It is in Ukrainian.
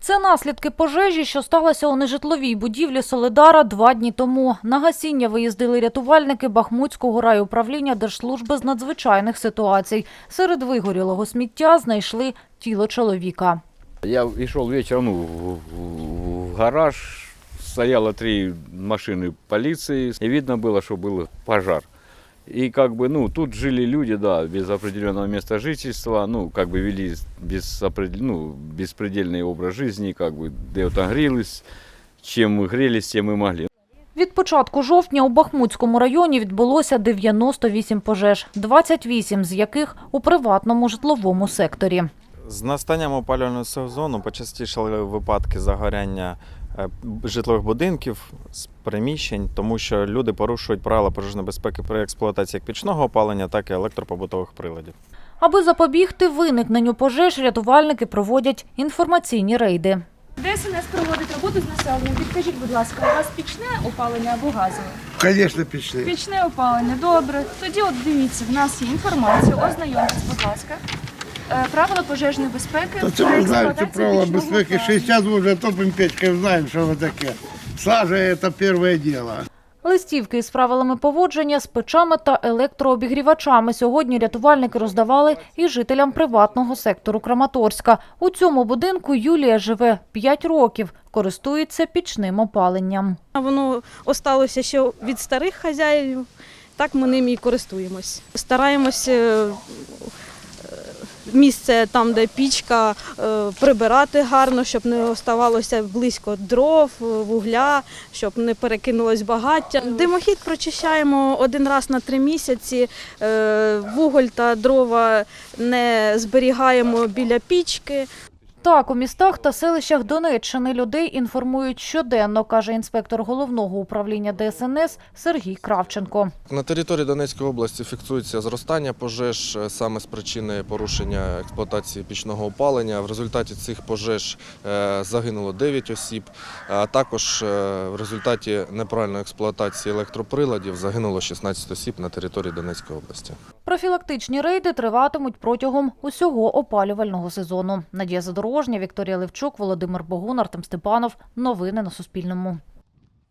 Це наслідки пожежі, що сталося у нежитловій будівлі Солидара два дні тому. На гасіння виїздили рятувальники Бахмутського райуправління Держслужби з надзвичайних ситуацій. Серед вигорілого сміття знайшли тіло чоловіка. Я и шел вечером ну, в, в- в гараж, стояло три машины полиции, и видно было, что был пожар. И как бы, ну, тут жили люди, да, без определенного места жительства, ну, как бы вели без определ- ну, беспредельный образ жизни, как бы, где вот грелись, чем мы грелись, тем мы могли. Від початку жовтня у Бахмутському районі відбулося 98 пожеж, 28 з яких у приватному житловому секторі. З настанням опалювального сезону почастішали випадки загоряння е, житлових будинків з приміщень, тому що люди порушують правила пожежної безпеки при експлуатації як пічного опалення, так і електропобутових приладів. Аби запобігти виникненню пожеж, рятувальники проводять інформаційні рейди. ДСНС проводить роботу з населенням. Підкажіть, будь ласка, у вас пічне опалення або газове? Конечно, пішли. Пічне опалення, добре. Тоді от дивіться, в нас є інформація, ознайомтесь, будь ласка. Е, Правила пожежної безпеки. Та це ми знаємо, це правила безпеки. опалення. 60 вже топим печкою, знаємо, що воно таке. Сажа – це перше діло. Листівки із правилами поводження з печами та електрообігрівачами сьогодні рятувальники роздавали і жителям приватного сектору Краматорська. У цьому будинку Юлія живе 5 років, користується пічним опаленням. Воно осталося ще від старих хазяїв, так ми ним і користуємось. Стараємося е, місце там, де пічка, е, прибирати гарно, щоб не оставалося близько дров, е, вугля, щоб не перекинулось багаття. Димохід прочищаємо один раз на три місяці. е, Вуголь та дрова не зберігаємо біля пічки. Так, у містах та селищах Донеччини людей інформують щоденно, каже інспектор головного управління ДСНС Сергій Кравченко. На території Донецької області фіксується зростання пожеж е, саме з причини порушення експлуатації пічного опалення. В результаті цих пожеж е, загинуло 9 осіб. А також е, в результаті неправильної експлуатації електроприладів загинуло 16 осіб на території Донецької області. Профілактичні рейди триватимуть протягом усього опалювального сезону. Надія Задорожня, Вікторія Левчук, Володимир Богун, Артем Степанов. Новини на Суспільному.